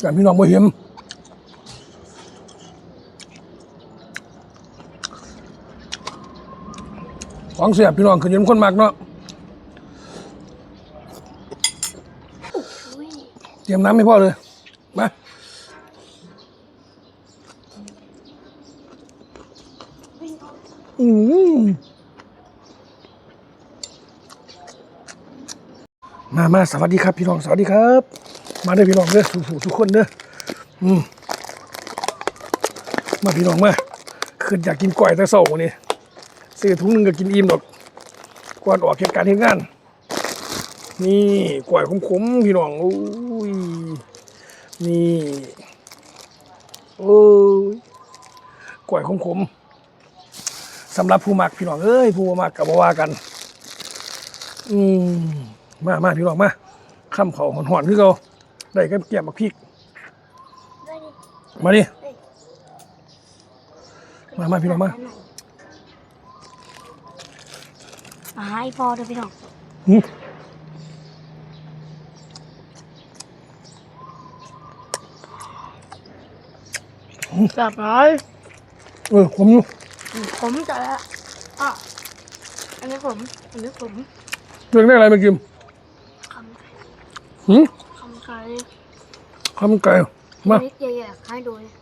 แต่พี่น้องบ่เห็นของเสียบพี่น้องคือยังคนมากเนาะเตรียมน้ำให้พ่อเลยมาอืมมามาสวัสดีครับ พี่น้อง สวัสดีครับ มาเด้พี่น้องเด้อทุกผู้ทุกคนเด้ออืมมาพี่น้องมาขึ้นอยากกินก๋วยแต่เช้านี่ซื้อถุงหนึงก็กินอิ่มดอกก่อนออกเหตุการณ์เหตุงาน นี่ก๋วยขมๆพี่น้องอุ้ยนี่โอ้ยก๋วยขมๆสำหรับผู้มักพี่น้องเอ้ยผู้มักกับว่ากัน อืมมามาพี่น้องมาข้ามเขาหอนๆคือเขา ได้กับเกียบมักพริกได้ดิมาดิเอ้ยมามาพี่น้องมามาให้พ่อด้วยพี่น้องหืมกลับร้อยเออผมอยู่ผมจะละอะอันนี้ผม อันนี้ผมเรื่องได้อะไรมากิน คำไก่ หืม คำไก่ ข้าวมันไก่มาพริกใหญ่ๆให้ดูเลย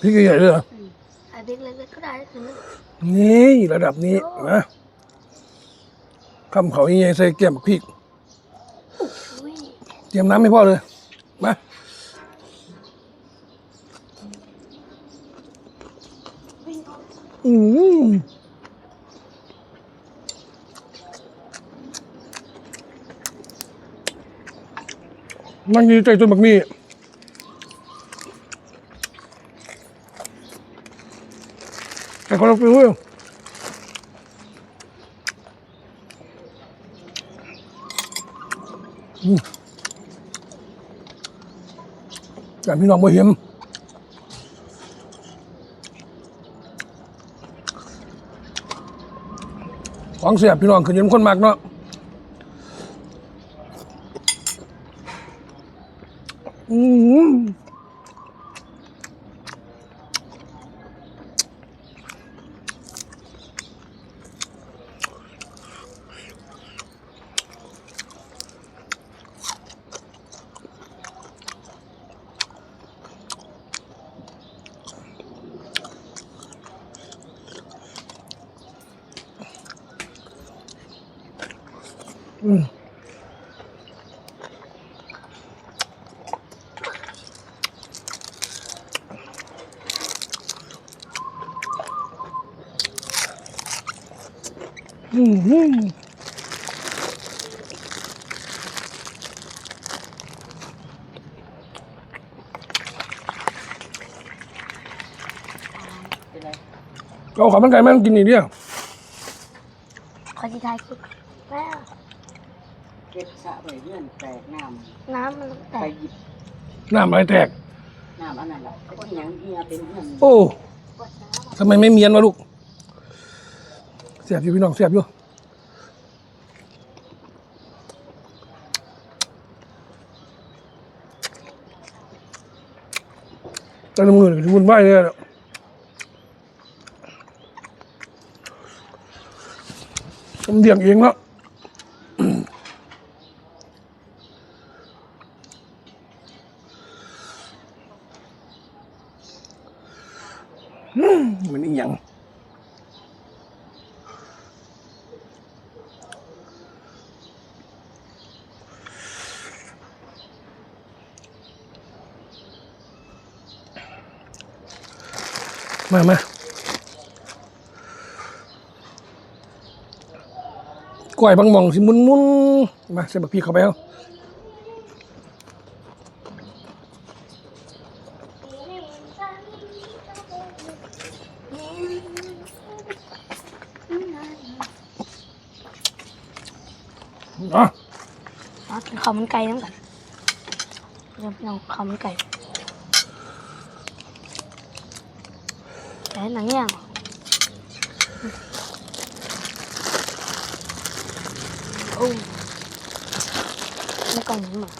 พริกใหญ่ๆเลยเหรออืมไอ้พริกเล็กๆก็ได้ถึงนั้นนี่ระดับนี้นะคำเขาใหญ่ๆใส่เกียบมักพริกอุ้ยเตรียมน้ำให้พ่อเลยมาอืม มันดีใจจนแบบนี้แต่คนเราไปรู้ยแต่พี่น้องบ่เห็นของเสียบพี่น้องคือยังคนมากเนาะ เอาข้าวมันไก่มากินนี่เดียวขอที่ท้ายคลิปแล้วเก็บสะไว้เงื่อนแตกน้น้ำมันำแตไปกหยิบน้ำอะไรแตก น้ำอันนั้นแหละก็ที่ยังเอียเป็นเงื่อนโอ้กดน้ำทำไมไม่เมียนวะลูก เสียบอยู่พี่น้องเสียบอยู่ตั้งแต่มือวุ่นวายเลยอะผมเดี่ยงเองแล้วมมันอีหยัง มามาก้อยบางหมองสิมุนมุนๆมาใส่บักพีเข้าไปเอาอะเอาเป็นข้าวมันไก่น้ำกันเดี๋ยวพี่น้องข้าวมันไก่ 来能量。โอ้ไม่กล่องนี้หรอ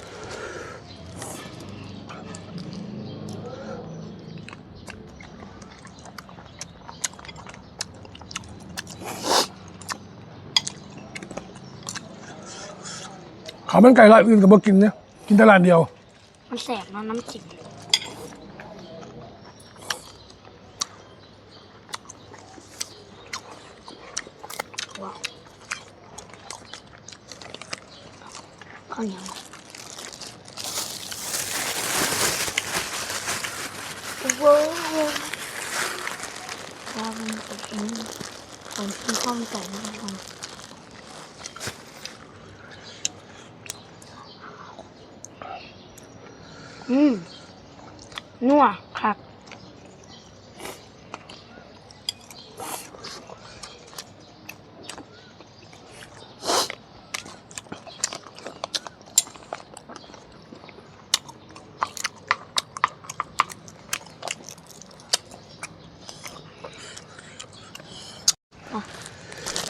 ขามันไก่ลายอื่นกับเบอร์กินเนี่ยกินแต่ลานเดียว มันแสบเนะน้ำจิ้ม ว้าวข้าวเหนียวว้าวว้าวมันจะกินผมกินข้าวมันไก่ไม่ได้ทำอืมนัวครับ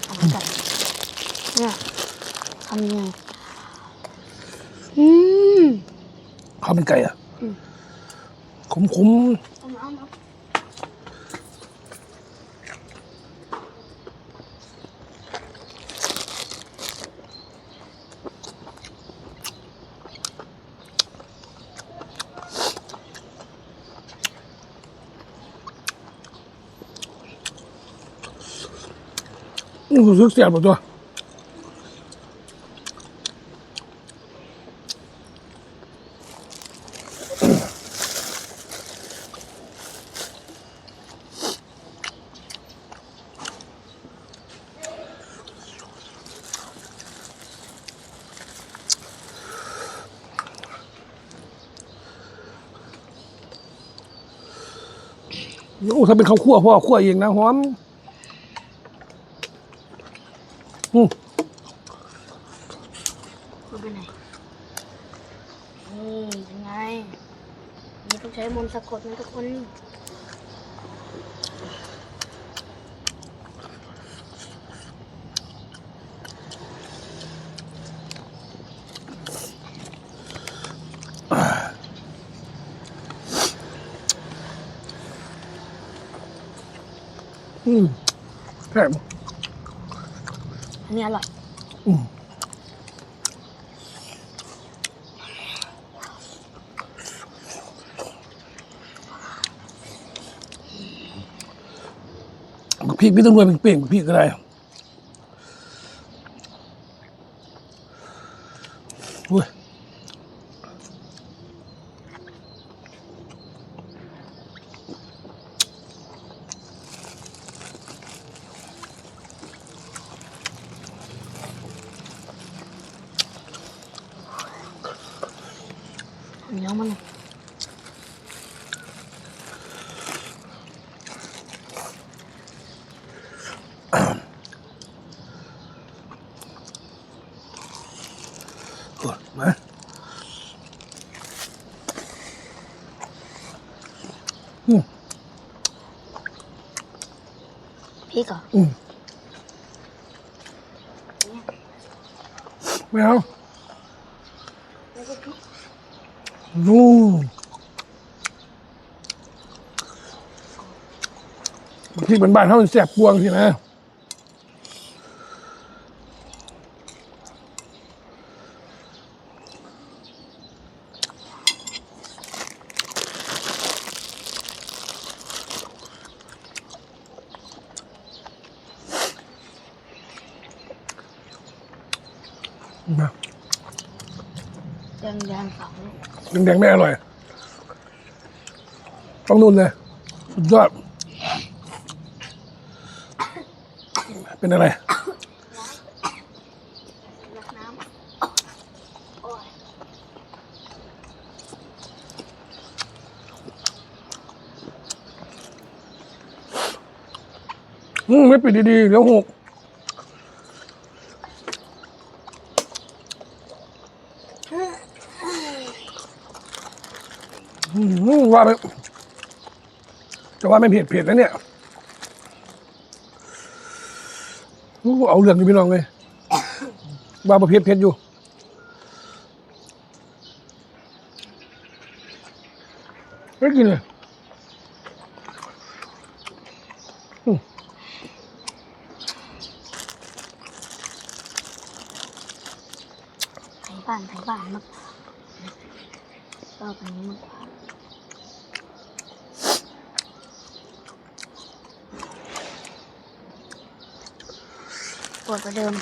เอามาจับเนี่ยทำยังไงอืม ข้าวมัน ไก่อะอืมขมขมเอามาเอามาๆนี่รู้สึกเสียบหมดตัว โอ้ถ้าเป็นข้าวคั่วพ่อคั่วเองนะหอมอืมเอาไปไหนนี่เป็นไง นี่ต้องใช้มนต์สะกดนะทุกคน อืมแซ่บอันนี้อร่อย อืมพริกไม่ต้องรวยเป็นเปลี่ยนพริกก็ได้ เหนียวมันโอ้ยมาอืม พ ริกเหรออืมไม่เอานู่นบางทีเป็นบ้านเขามันแสบพวงสินะมาแดงแดงๆสองลูก แดงๆไม่อร่อย ต้องนุ่นเลย สุดยอด เป็นอะไรอืมไม่ปิดดีๆเดี๋ยวหกอ ว่าไปจะว่าไม่เผ็ดเผ็ดนะเนี่ยอู้เอาเรื่องอยู่พี่น้องเลยว่าประเภทเผ็ดอยู่ไม่กินเลยไก่บ้านมากกว่าชอบอันนี้มากกว่า ปวดกว่าเดิม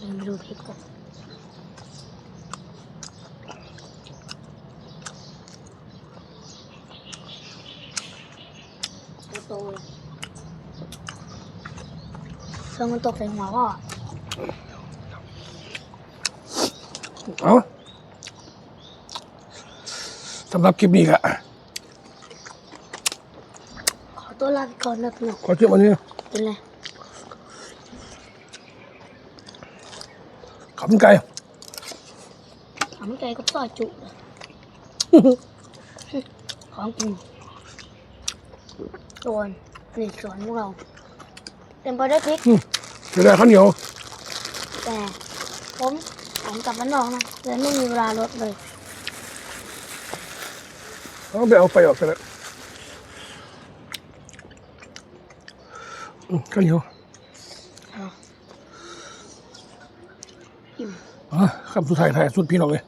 มาดูพริกก่อนโตๆเลย เครื่องมันตกใส่หัวพ่อเอาสำหรับคลิปนี้ก็ขอตัวลาไปก่อนนะพี่น้องขอเชื่อวันนี้เป็นไรขอบคุณไก่ทำไก่ก็ซอยจุของกินโดนนี่สวนพวกเรา เต็มไปด้วยพริกจะได้ข้าวเหนียว แต่ผมผมกลับบ้านนอกนะเลยไม่มีเวลารถเลยเอาไปเอาไปออกไปแล้วอืมข้าวเหนียวอิ่มอะคำสุดท้ายท้ายสุดพี่น้องเลย